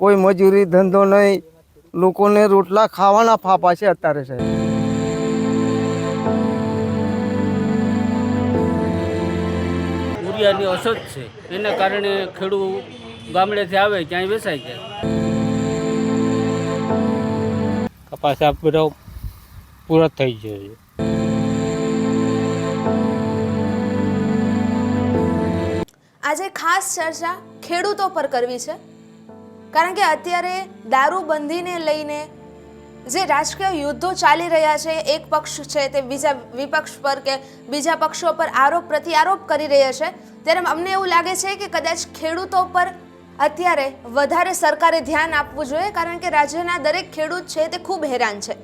કોઈ મજૂરી ધંધો નહીં. લોકોને રોટલા ખાવાના ફાફા છે અત્યારે સાહેબ. યુરિયાની અછત છે. એના કારણે ખેડૂત ગામડેથી આવે ત્યાં વેચાઈ જાય કપાસ આ બધો પૂરો થઈ ગયો છે. આજે ખાસ ચર્ચા ખેડૂતો પર કરવી છે. કારણ કે અત્યારે દારૂબંધીને લઈને જે રાજકીય યુદ્ધો ચાલી રહ્યા છે, એક પક્ષ છે તે બીજા વિપક્ષ પર કે બીજા પક્ષો પર આરોપ પ્રત્યારોપ કરી રહ્યા છે, ત્યારે અમને એવું લાગે છે કે કદાચ ખેડૂતો પર અત્યારે વધારે સરકારે ધ્યાન આપવું જોઈએ, કારણ કે રાજ્યના દરેક ખેડૂત છે તે ખૂબ હેરાન છે.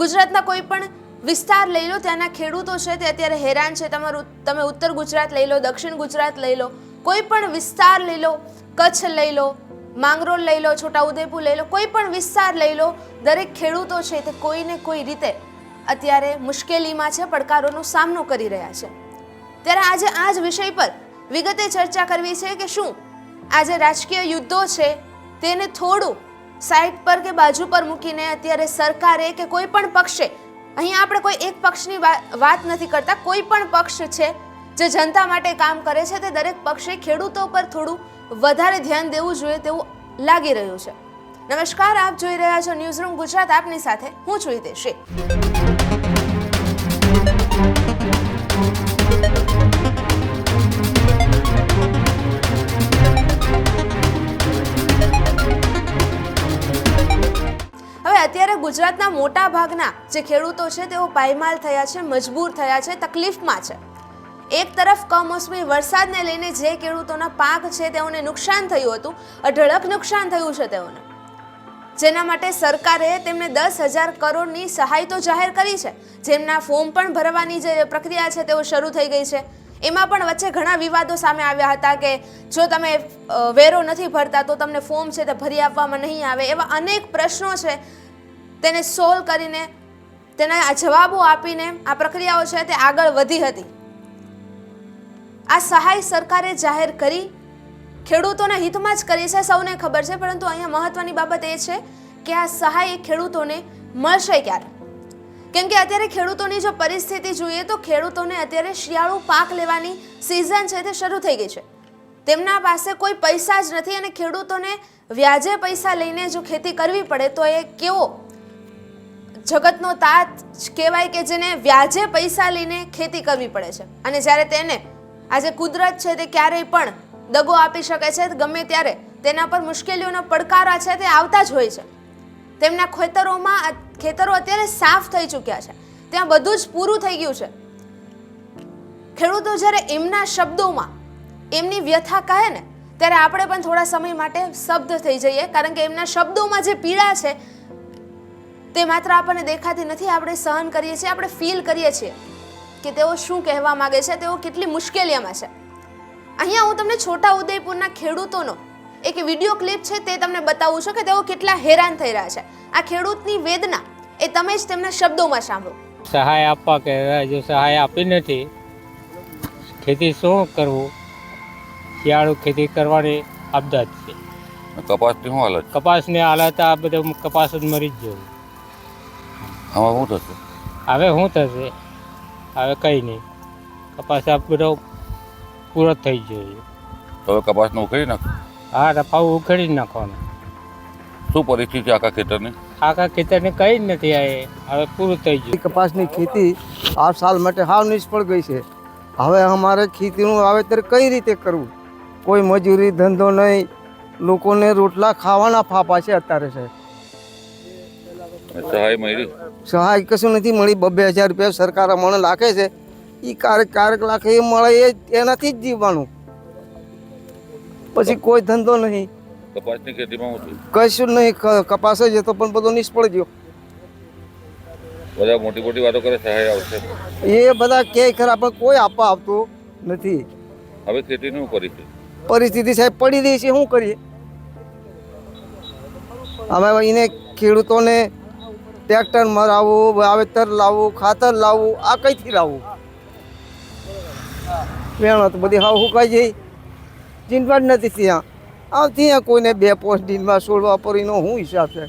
ગુજરાતના કોઈ પણ વિસ્તાર લઈ લો, ત્યાંના ખેડૂતો છે તે અત્યારે હેરાન છે. તમારું, તમે ઉત્તર ગુજરાત લઈ લો, દક્ષિણ ગુજરાત લઈ લો, કોઈ પણ વિસ્તાર લઈ લો, કચ્છ લઈ લો માંગરોળ લઈ લો, છોટાઉદેપુર લઈ લો કોઈ પણ વિસ્તાર લઈ લો. દરેક ખેડૂતો છે તે કોઈને કોઈ રીતે અત્યારે મુશ્કેલીમાં છે, પડકારોનો સામનો કરી રહ્યા છે. ત્યારે આજે આ જ વિષય પર વિગતે ચર્ચા કરવી છે કે શું આજે રાજકીય યુદ્ધો છે, તેને થોડું સાઈડ પર કે બાજુ પર મૂકીને અત્યારે સરકારે કે કોઈ પણ પક્ષે અહીંયા આપણે કોઈ એક પક્ષની વાત નથી કરતા કોઈ પણ પક્ષ છે જે જનતા માટે કામ કરે છે, તે દરેક પક્ષે ખેડૂતો પર થોડું વધારે ધ્યાન દેવું જોઈએ તેવું લાગી રહ્યું છે. નમસ્કાર, આપ જોઈ રહ્યા છો ન્યૂઝ રૂમ ગુજરાત. આપની સાથે હું છું હિતેશી અત્યારે ગુજરાતના મોટા ભાગના જે ખેડૂતો છે તેઓ પાયમાલ થયા છે, મજબૂર થયા છે, તકલીફમાં છે. એક તરફ કમોસમી વરસાદને લઈને જે ખેડૂતોના પાક છે તેઓને નુકસાન થયું હતું, અઢળક નુકસાન થયું છે તેઓને. જેના માટે સરકારે તેમને દસ હજાર કરોડની સહાય તો જાહેર કરી છે. જેમના ફોર્મ પણ ભરવાની જે પ્રક્રિયા છે તેઓ શરૂ થઈ ગઈ છે. એમાં પણ વચ્ચે ઘણા વિવાદો સામે આવ્યા હતા કે જો તમે વેરો નથી ભરતા તો તમને ફોર્મ છે તે ભરી આપવામાં નહીં આવે એવા અનેક પ્રશ્નો છે. તેને સોલ્વ કરીને તેના જવાબો આપીને આ પ્રક્રિયાઓ છે તે આગળ વધી હતી. આ સહાય સરકારે જાહેર કરી. ખેડૂતોના હિતમાં જ કરી છે, સૌને ખબર છે, પરંતુ અહીંયા મહત્વની બાબત એ છે કે આ સહાય ખેડૂતોને મળશે ક્યારે? કેમ કે અત્યારે ખેડૂતોની જો પરિસ્થિતિ જોઈએ તો ખેડૂતોને અત્યારે શિયાળુ પાક લેવાની સિઝન છે તે શરૂ થઈ ગઈ છે. તેમના પાસે કોઈ પૈસા જ નથી અને ખેડૂતોને વ્યાજે પૈસા લઈને જો ખેતી કરવી પડે તો એ કેવો? જગતનો તાત કહેવાય કે જેને વ્યાજે પૈસા લઈને ખેતી કરવી પડે છે. અને જ્યારે તેને આજે કુદરત છે તે ક્યારેય પણ દગો આપી શકે છે, ગમે ત્યારે તેના પર મુશ્કેલીઓનો પડકારા છે તે આવતા જ હોય છે. તેમના ખેતરોમાં ખેતરો અત્યારે સાફ થઈ ચૂક્યા છે. ત્યાં બધું જ પૂરું થઈ ગયું છે. ખેડૂતો જ્યારે એમના શબ્દોમાં એમની વ્યથા કહે ને, ત્યારે આપણે પણ થોડા સમય માટે શબ્દ થઈ જઈએ. કારણ કે એમના શબ્દોમાં જે પીડા છે, તે માત્ર આપણને દેખાતી નથી, આપણે સહન કરીએ છીએ, આપણે ફીલ કરીએ છીએ. કે તેઓ શું કહેવા માગે છે તેઓ કેટલી મુશ્કેલીઓમાં છે. અહીંયા હું તમને છોટા ઉદયપુરના ખેડૂતોનો એક વીડિયો ક્લિપ છે તે તમને બતાવું છું કે તેઓ કેટલા હેરાન થઈ રહ્યા છે. આ ખેડૂતની વેદના એ તમે જ તેમના શબ્દોમાં સાંભળો. સહાય આપવા કે જો સહાય આપી નથી ખેતી શું કરવું? શિયાળુ ખેતી કરવાની આપદાત છે. કપાસની શું હાલત કપાસની હાલત આ બધા કપાસ જ મરી જ જવું. હવે શું થશે? હવે શું થશે? હવે કંઈ નહીં. કપાસ આ બધો પૂરો થઈ ગયો છે. તો હવે કપાસનું ઉખેડી નાખ. હા રફાવ ઉખેડી જ નાખવાનો. શું પરિસ્થિતિ આખા ખેતરની? આખા ખેતરને કંઈ જ નથી આ હવે પૂરું થઈ ગયું. કપાસની ખેતી આ સાલ માટે હાવ નિષ્ફળ ગઈ છે. હવે અમારે ખેતીનું વાવેતર કઈ રીતે કરવું? કોઈ મજૂરી ધંધો નહીં. લોકોને રોટલા ખાવાના ફાફા છે અત્યારે સાહેબ. સહાય મળી સહાય કશું નથી મળી. બબે હજાર રૂપિયા સરકાર અમને લાખે છે. એ કારક કારક લાખે એ મળે એ એનાથી જ જીવવાનું. પછી કોઈ ધંધો નહીં. કપાસની ખેતીમાં કશું નહીં. કપાસ જ હતો પણ બધો નિષ્ફળ ગયો. બધા મોટી મોટી વાતો કરે સહાય આવશે. એ બધા કે ખરા પણ કોઈ આપવા આવતું નથી. હવે ખેતીની શું પરિસ્થિતિ પરિસ્થિતિ સાહેબ પડી રહી છે શું કરીએ? હવે એને ખેડૂતોને ટ્રેક્ટર મરાવવું વાવેતર લાવવું ખાતર લાવવું આ કઈથી લાવવું વેણો તો બધી હાવ હુકાઈ જઈ ચિંતા જ નથી ત્યાં. આવતી ત્યાં કોઈને બે પોસ્ટ દિનમાં છોડવા પર એનો શું હિસાબ છે.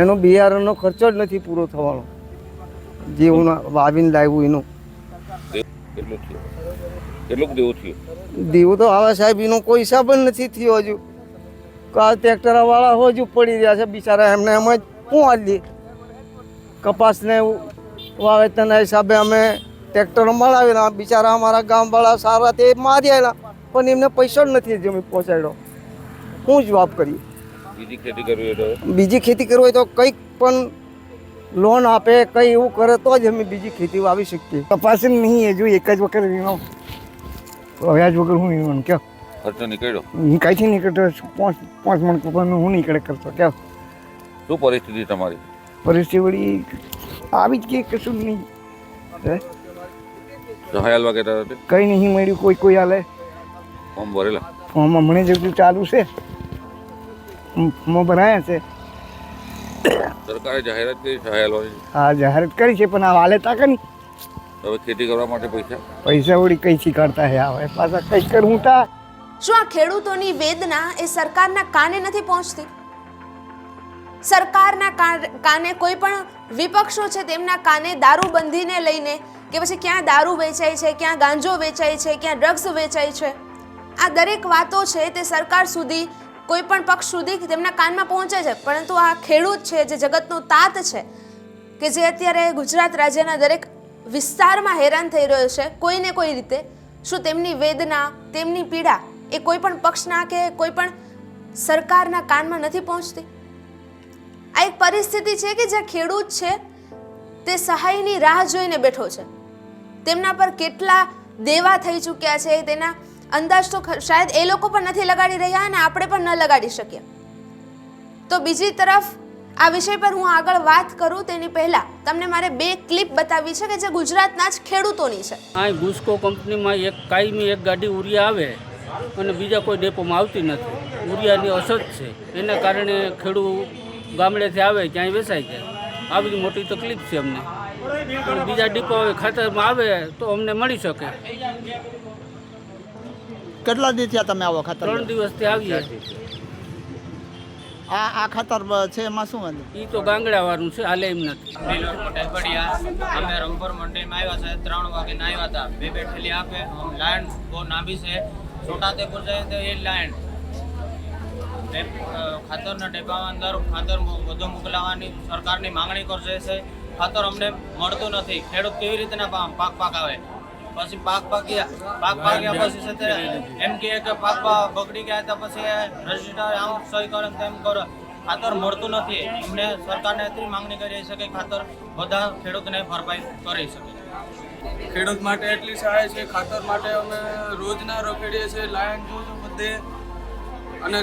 એનો બિયારણનો ખર્ચો જ નથી પૂરો થવાનો. જેવું વાવીને લાવ્યું એનું. કેટલું દેવું થયું? દેવું તો હવે સાહેબ એનો કોઈ હિસાબ જ નથી થયો હજુ. આ ટ્રેક્ટરવાળા હજુ પડી રહ્યા છે બિચારા એમને એમ જ પહોંચી કપાસને વાવેતરના હિસાબે અમે ટ્રેક્ટરો મળાવેલા બિચારા અમારા ગામવાળા સારા તે મારી આવેલા પણ એમને પૈસા જ નથી જમી પહોંચાડ્યો. હું જવાબ કરીએ. બીજી ખેતી કરવી હોય તો? બીજી ખેતી કરવી હોય તો કંઈક પણ લોન આપે કંઈ એવું કરે તો જ અમે બીજી ખેતી વાવી શકીએ. કપાસ નહીં એ જો એક જ વખત વીણો. વ્યાજ વગર હું વીણવાનું ક્યાં? ખર્ચો નીકળ્યો? હું કાંઈથી નીકળતો પાંચ પાંચ મણ કપાસનું હું નીકળે કરતો ક્યાં? શું પરિસ્થિતિ તમારી? પરિસ્થિતિ વળી આવી જ કે કશું જ નહીં? હે? સહાય હાલવા કહેતા હતા કંઈ નહીં મળ્યું કોઈ કોઈ હાલે. ફોર્મ ભરેલા? ફોર્મ હમણાં જેટલું ચાલુ છે ફોર્મ ભરાયા છે. સરકારે જાહેરાત કરી સહાય હાલવાની આ જાહેરાત કરી છે પણ આ હાલે તાકે નહીં? હવે ખેતી કરવા માટે પૈસા? પૈસા વળી કઈ શીખવાડતા હે આવે પાછા કંઈ કરવું તા. શું આ ખેડૂતોની વેદના એ સરકારના કાને નથી પહોંચતી? સરકારના કાને કોઈ પણ વિપક્ષો છે તેમના કાને દારૂબંધીને લઈને કે પછી ક્યાં દારૂ વેચાય છે, ક્યાં ગાંજો વેચાય છે, ક્યાં ડ્રગ્સ વેચાય છે, આ દરેક વાતો છે તે સરકાર સુધી, કોઈ પણ પક્ષ સુધી તેમના કાનમાં પહોંચે છે. પરંતુ આ ખેડૂત છે, જે જગતનો તાત છે, કે જે અત્યારે ગુજરાત રાજ્યના દરેક વિસ્તારમાં હેરાન થઈ રહ્યો છે કોઈને કોઈ રીતે, શું તેમની વેદના, તેમની પીડા એ કોઈ પણ પક્ષના કે કોઈ પણ સરકારના કાનમાં નથી પહોંચતી? આ એક પરિસ્થિતિ છે કે જ્યાં ખેડૂત છે, તે સહાયની રાહ જોઈને બેઠો છે. તેમના પર કેટલા દેવા થઈ ચૂક્યા છે, તેના અંદાજ તો શાયદ એ લોકો પણ નથી લગાડી રહ્યા અને આપણે પણ ન લગાડી શકીએ. તો બીજી તરફ, આ વિષય પર હું આગળ વાત કરું તેની પહેલા, તમને મારે બે ક્લિપ બતાવી છે કે જે ગુજરાતના જ ખેડૂતોની છે. આ ગુસ્કો કંપનીમાં એક કાયમી એક ગાડી ઉરિયા આવે અને બીજા કોઈ ડેપોમાં આવતી નથી. ઉરિયાની અછત છે. એના કારણે ખેડૂત ગામડેથી આવે ક્યાંય વેચાય જાય આ બધી મોટી તકલીફ છે અમને. બીજા ડીપો ખાતરમાં આવે તો અમને મળી શકે. કેટલા દિવસ થયા તમે આવો ખાતર ત્રણ દિવસથી આવીએ. આ આ ખાતર છે એમાં શું વાંધો? એ તો ગાંગડાવાળું છે હાલે એમ નથી. અમે રંગપુર મંડીમાં આવ્યા છે ત્રણ વાગે આવ્યા હતા. બે બે ઠેલી આપે લાઈન બહુ નાભી છે. છોટાદેપુર જાય તો એ લાઈન. ખાતરના ડબ્બામાં અંદર ખાતર વધુ મોકલાવવાની સરકારની માંગણી કરશે છે. ખાતર અમને મળતું નથી. ખેડૂત કેવી રીતના પા- પાક પાકાવે? પછી પાક પાક્યા પાક પાક્યા પછી છે તે એમ કહે કે પાક બગડી ગયા હતા પછી રજિસ્ટર આમ સહી કરે તેમ કરો. ખાતર મળતું નથી. અમને સરકારને એટલી માંગણી કરી શકે કે ખાતર બધા ખેડૂતને ભરપાઈ કરી શકે. ખેડૂત માટે એટલી સહાય છે. ખાતર માટે અમે રોજના રખડીએ છીએ. લાયન બધે અને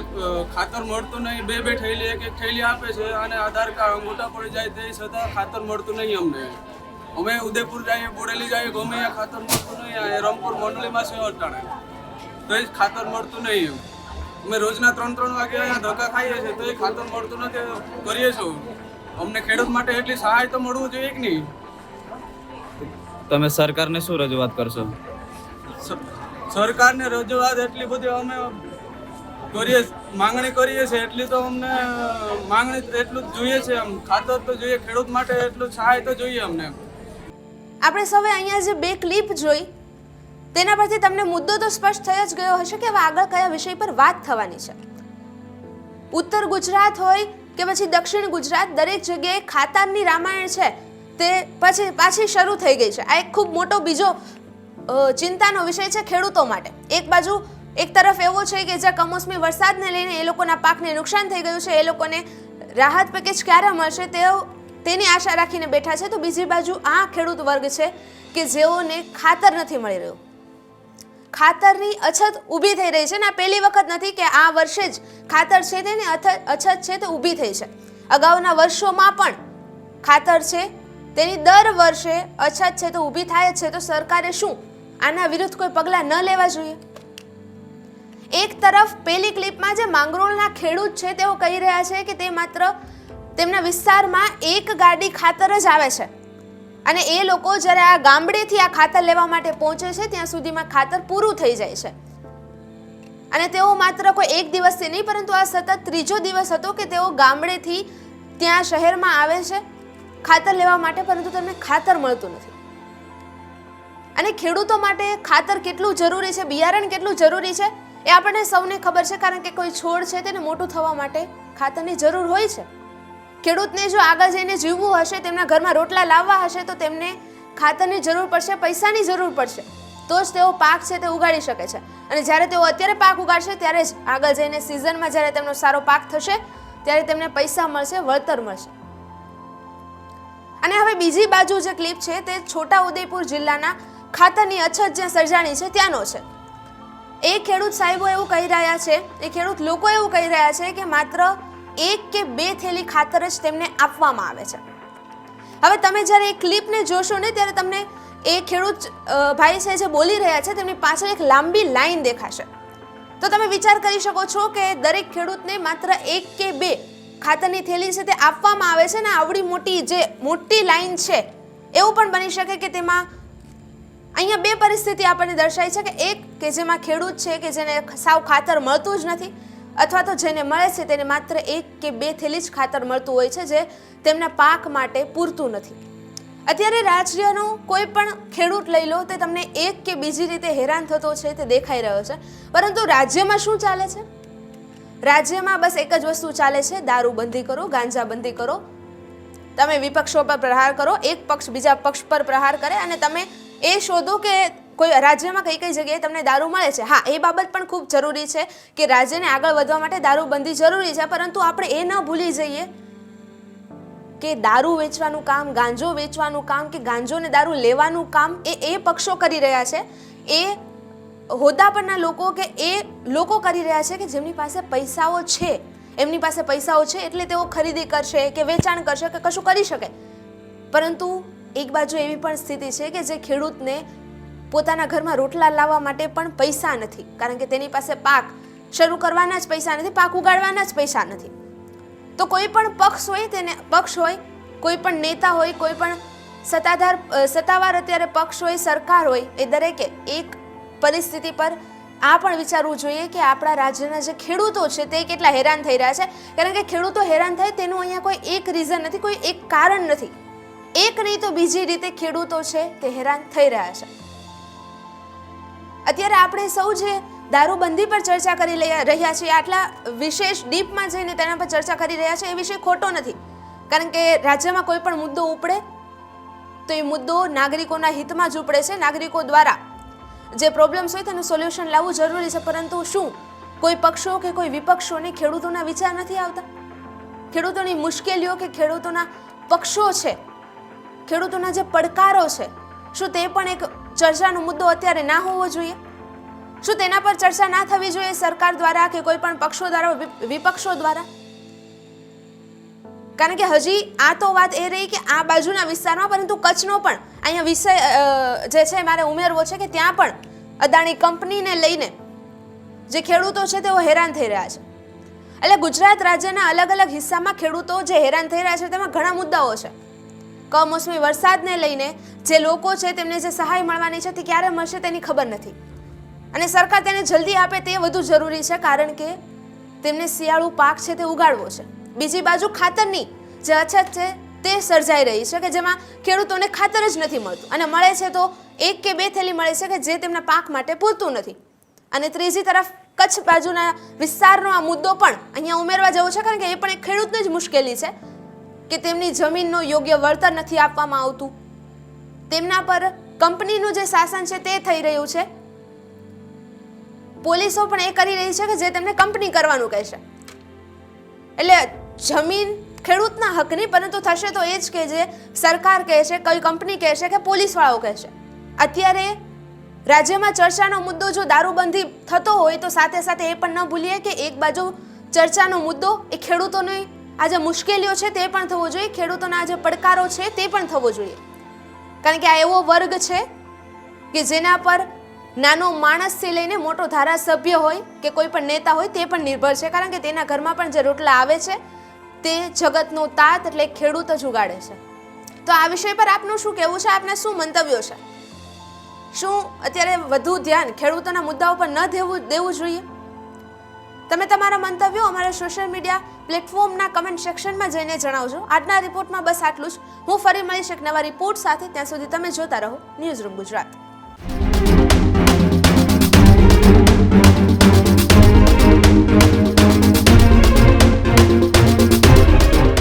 ખાતર મળતું નહીં બે બે થેલી એક એક થેલી આપે છે અને આધાર કાર્ડ અંગૂઠા પડી જાય તે છતાં ખાતર મળતું નહીં અમને. અમે ઉદયપુર જઈએ બોડેલી જઈએ ગમે ખાતર મળતું નહીં આ રામપુર મંડળીમાં છે અટાણે. તો એ ખાતર મળતું નહીં એમ. અમે રોજના ત્રણ ત્રણ વાગે અહીંયા ધક્કા ખાઈએ છીએ તો એ ખાતર મળતું નથી કરીએ છું અમને ખેડૂત માટે એટલી સહાય તો મળવું જોઈએ કે નહીં? તમે સરકારને શું રજૂઆત કરશો? સરકારને રજૂઆત એટલી બધી અમે કરીએ માંગણી કરીએ છીએ, એટલી તો અમને માંગણી એટલું જોઈએ છે આમ. ખાતર તો જોઈએ, ખેડૂત માટે એટલું સહાય તો જોઈએ અમને. આપણે સૌએ અહીંયા જે બે ક્લિપ જોઈ, તેના પરથી તમને મુદ્દો તો સ્પષ્ટ થઈ જ ગયો હશે કે હવે આગળ કયા વિષય પર વાત થવાની છે. ઉત્તર ગુજરાત હોય કે પછી દક્ષિણ ગુજરાત, દરેક જગ્યાએ ખાતરની રામાયણ છે, તે પછી પાછી શરૂ થઈ ગઈ છે. આ એક ખૂબ મોટો બીજો ચિંતાનો વિષય છે ખેડૂતો માટે. એક બાજુ એક તરફ એવો છે કે જ્યાં કમોસમી વરસાદને લઈને એ લોકોના પાકને નુકસાન થઈ ગયું છે, એ લોકોને રાહત પેકેજ ક્યારે મળશે તેઓ તેની આશા રાખીને બેઠા છે. તો બીજી બાજુ આ ખેડૂત વર્ગ છે કે જેઓને ખાતર નથી મળી રહ્યું. ખાતરની અછત ઊભી થઈ રહી છે ને આ પહેલી વખત નથી કે આ વર્ષે જ ખાતર છે તેની અછત છે તે ઊભી થઈ છે. અગાઉના વર્ષોમાં પણ ખાતર છે તેની દર વર્ષે અછત છે તો ઊભી થાય છે. તો સરકારે શું આના વિરુદ્ધ કોઈ પગલાં ન લેવા જોઈએ? એક તરફ પેલી ક્લિપમાં જે માંગરોળના ખેડૂત છે, તેઓ કહી રહ્યા છે કે તે માત્ર તેમના વિસ્તારમાં એક ગાડી ખાતર જ આવે છે. અને એ લોકો જ્યારે આ ગામડેથી આ ખાતર લેવા માટે પહોંચે છે, ત્યાં સુધીમાં ખાતર પૂરું થઈ જાય છે. અને તેઓ માત્ર કોઈ એક દિવસથી નહીં, પરંતુ આ સતત ત્રીજો દિવસ હતો કે તેઓ ગામડેથી ત્યાં શહેરમાં આવે છે, ખાતર લેવા માટે, પરંતુ તેમને ખાતર મળતું નથી. અને ખેડૂતો માટે ખાતર કેટલું જરૂરી છે, બિયારણ કેટલું જરૂરી છે એ આપણને સૌને ખબર છે, કારણ કે કોઈ છોડ છે તેને મોટું થવા માટે ખાતરની જરૂર હોય છે. ખેડૂતને જો આગળ જઈને જીવવું હશે, તેમના ઘરમાં રોટલા લાવવા હશે, તો તેમને ખાતરની જરૂર પડશે, પૈસાની જરૂર પડશે. તો જ તેઓ પાક છે તે ઉગાડી શકે છે. અને જ્યારે તેઓ અત્યારે પાક ઉગાડશે, ત્યારે જ આગળ જઈને સિઝનમાં જ્યારે તેમનો સારો પાક થશે, ત્યારે તેમને પૈસા મળશે, વળતર મળશે. અને હવે બીજી બાજુ જે ક્લિપ છે, તે છોટા ઉદેપુર જિલ્લાના ખાતરની અછત જ્યાં સર્જાણી છે, ત્યાંનો છે. એ ખેડૂત સાહેબો એવું કહી રહ્યા છે, એ ખેડૂત લોકો એવું કહી રહ્યા છે કે માત્ર એક કે બે થેલી ખાતર જ તેમને આપવામાં આવે છે. હવે તમે જ્યારે એ ક્લિપને જોશો ને ત્યારે તમને એ ખેડૂત ભાઈ છે જે બોલી રહ્યા છે તેમની પાછળ એક લાંબી લાઈન દેખાશે. તો તમે વિચાર કરી શકો છો કે દરેક ખેડૂતને માત્ર એક કે બે ખાતરની થેલી છે તે આપવામાં આવે છે ને આવડી મોટી જે મોટી લાઈન છે, એવું પણ બની શકે કે તેમાં અહીંયા બે પરિસ્થિતિ આપણને દર્શાય છે કે એક કે જેમાં ખેડૂત છે કે જેને સાવ ખાતર મળતું જ નથી, અથવા તો જેને મળે છે તેને માત્ર એક કે બે થેલી જ ખાતર મળતું હોય છે જે તેમના પાક માટે પૂરતું નથી. અત્યારે રાજ્યનો કોઈ પણ ખેડૂત લઈ લો, તે તમને એક કે બીજી રીતે હેરાન થતો છે તે દેખાઈ રહ્યો છે. પરંતુ રાજ્યમાં શું ચાલે છે? રાજ્યમાં બસ એક જ વસ્તુ ચાલે છે, દારૂ બંધી કરો, ગાંજા બંધી કરો. તમે વિપક્ષો પર પ્રહાર કરો, એક પક્ષ બીજા પક્ષ પર પ્રહાર કરે અને તમે એ શોધો કે કોઈ રાજ્યમાં કઈ કઈ જગ્યાએ તમને દારૂ મળે છે? હા, એ બાબત પણ ખૂબ જરૂરી છે કે રાજ્યને આગળ વધવા માટે દારૂબંધી જરૂરી છે, પરંતુ આપણે એ ન ભૂલી જઈએ કે દારૂ વેચવાનું કામ, ગાંજો વેચવાનું કામ કે ગાંજોને દારૂ લેવાનું કામ એ એ પક્ષો કરી રહ્યા છે. એ હોદ્દા પરના લોકો કે એ લોકો કરી રહ્યા છે કે જેમની પાસે પૈસાઓ છે. એમની પાસે પૈસાઓ છે એટલે તેઓ ખરીદી કરશે કે વેચાણ કરશે કે કશું કરી શકે. પરંતુ એક બાજુ એવી પણ સ્થિતિ છે કે જે ખેડૂતને પોતાના ઘરમાં રોટલા લાવવા માટે પણ પૈસા નથી. કારણ કે તેની પાસે પાક શરૂ કરવાના જ પૈસા નથી, પાક ઉગાડવાના જ પૈસા નથી. તો કોઈ પણ પક્ષ હોય તેને, પક્ષ હોય, કોઈ પણ નેતા હોય, કોઈ પણ સત્તાધાર સત્તાવાર અત્યારે પક્ષ હોય, સરકાર હોય, એ દરેકે એક પરિસ્થિતિ પર આ પણ વિચારવું જોઈએ કે આપણા રાજ્યના જે ખેડૂતો છે તે કેટલા હેરાન થઈ રહ્યા છે. કારણ કે ખેડૂતો હેરાન થાય તેનું અહીંયા કોઈ એક રીઝન નથી, કોઈ એક કારણ નથી. એક નહીં તો બીજી રીતે ખેડૂતો છે તે હેરાન થઈ રહ્યા છે. અત્યારે આપણે સૌ જે દારૂબંધી પર ચર્ચા કરી રહ્યા છીએ, આટલા વિશેષ ડીપમાં જઈને તેના પર ચર્ચા કરી રહ્યા છે એ વિષય ખોટો નથી. કારણ કે રાજ્યમાં કોઈ પણ મુદ્દો ઉપડે, તો એ મુદ્દો નાગરિકોના હિતમાં જ ઉપડે છે, નાગરિકો દ્વારા. જે પ્રોબ્લેમ્સ હોય તેનું સોલ્યુશન લાવવું જરૂરી છે, પરંતુ શું? કોઈ પક્ષો કે કોઈ વિપક્ષોને ખેડૂતોના વિચાર નથી આવતા? ખેડૂતોની મુશ્કેલીઓ કે ખેડૂતોના પક્ષો છે? ખેડૂતોના જે પડકારો છે શું તે પણ એક ચર્ચાનો મુદ્દો અત્યારે ના હોવો જોઈએ? શું તેના પર ચર્ચા ના થવી જોઈએ સરકાર દ્વારા કે કોઈ પણ પક્ષો દ્વારા વિપક્ષો દ્વારા? કારણ કે હજી આ તો વાત એ રહી કે આ બાજુના વિસ્તારમાં, પરંતુ કચ્છનો પણ. અહીંયા વિષય જે છે મારે ઉમેરવો છે કે ત્યાં પણ અદાણી કંપનીને લઈને જે ખેડૂતો છે તેઓ હેરાન થઈ રહ્યા છે. એટલે ગુજરાત રાજ્યના અલગ અલગ હિસ્સામાં ખેડૂતો જે હેરાન થઈ રહ્યા છે તેમાં ઘણા મુદ્દાઓ છે. કમોસમી વરસાદને લઈને જે લોકો છે તેમને જે સહાય મળવાની છે તે ક્યારે મળશે તેની ખબર નથી. અને સરકાર તેને જલ્દી આપે તે વધુ જરૂરી છે કારણ કે તેમને શિયાળુ પાક છે તે ઉગાડવો છે. બીજી બાજુ ખાતરની જે અછત છે તે સર્જાઈ રહી છે કે જેમાં ખેડૂતોને ખાતર જ નથી મળતું. અને મળે છે તો એક કે બે થેલી મળે છે કે જે તેમના પાક માટે પૂરતું નથી. અને ત્રીજી તરફ કચ્છ બાજુના વિસ્તારનો આ મુદ્દો પણ અહીંયા ઉમેરવા જેવો છે કારણ કે એ પણ એક ખેડૂતને જ મુશ્કેલી છે. કે તેમની જમીનનો યોગ્ય વળતર નથી આપવામાં આવતું? તેમના પર કંપનીનું જે શાસન છે તે થઈ રહ્યું છે? પોલીસો પણ એ કરી રહી છે કે જે તેમને કંપની કરવાનું કહેશે. એટલે જમીન ખેડૂતના હકની પરંતુ થશે તો એ જ કે જે સરકાર કહેશે, કઈ કંપની કહેશે કે પોલીસવાળાઓ કહેશે. અત્યારે રાજ્યમાં ચર્ચાનો મુદ્દો જો દારૂબંધી થતો હોય તો સાથે સાથે એ પણ ન ભૂલીએ કે એક બાજુ ચર્ચાનો મુદ્દો એ ખેડૂતોની આ જે મુશ્કેલીઓ છે તે પણ થવો જોઈએ, ખેડૂતોના જે પડકારો છે તે પણ થવો જોઈએ. કારણ કે આ એવો વર્ગ છે કે જેના પર નાનો માણસથી લઈને મોટો ધારાસભ્ય હોય કે કોઈ પણ નેતા હોય તે પણ નિર્ભર છે, કારણ કે તેના ઘરમાં પણ જે રોટલા આવે છે, તે જગતનો તાત એટલે ખેડૂત જ ઉગાડે છે. તો આ વિષય પર આપનું શું કહેવું છે? આપને શું મંતવ્યો છે? શું અત્યારે વધુ ધ્યાન ખેડૂતોના મુદ્દાઓ પર ન દેવું દેવું જોઈએ? તમે તમારા મંતવ્યો અમારા સોશિયલ મીડિયા પ્લેટફોર્મના કમેન્ટ સેક્શનમાં જઈને જણાવજો. આજના રિપોર્ટમાં બસ આટલું જ. હું ફરી મળીશ એક નવા રિપોર્ટ સાથે. ત્યાં સુધી તમે જોતા રહો. Newsroom Gujarat.